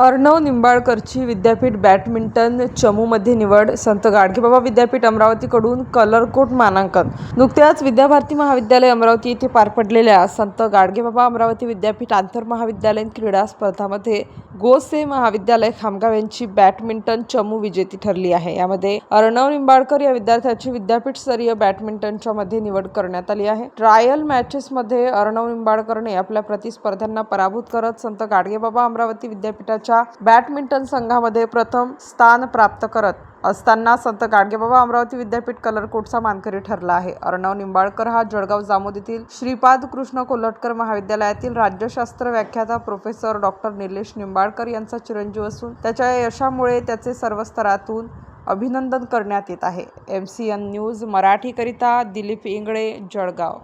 Arnav निंबाळकरची विद्यापीठ badminton चमूमध्ये निवड संत गाडगेबाबा विद्यापीठ अमरावतीकडून कलरकोट मानांकन. नुकत्याच विद्याभारती महाविद्यालय अमरावती येथे पार पडलेल्या संत गाडगेबाबा अमरावती विद्यापीठ आंतरमहाविद्यालयीन क्रीडा स्पर्धामध्ये गोसे महाविद्यालय खामगाव यांची बॅडमिंटन चमू विजेती ठरली आहे. यामध्ये अर्णव निंबाळकर या विद्यार्थ्याची विद्यापीठस्तरीय बॅडमिंटनच्या मध्ये निवड करण्यात आली आहे. ट्रायल मॅचेसमध्ये अर्णव निंबाळकरने आपल्या प्रतिस्पर्ध्यांना पराभूत करत संत गाडगेबाबा अमरावती विद्यापीठाच्या बॅडमिंटन संघामध्ये प्रथम स्थान प्राप्त करत असताना संत गाडगेबाबा अमरावती विद्यापीठ कलरकोटचा मानकरी ठरला आहे. अर्णव निंबाळकर हा जळगाव जामोद येथील श्रीपाद कृष्ण कोल्हटकर महाविद्यालयातील राज्यशास्त्र व्याख्याता प्रोफेसर डॉक्टर निलेश निंबाळकर यांचा चिरंजीव असून त्याच्या यशामुळे त्याचे सर्व स्तरातून अभिनंदन करण्यात येत आहे. एम सी एन न्यूज मराठीकरिता दिलीप इंगळे जळगाव.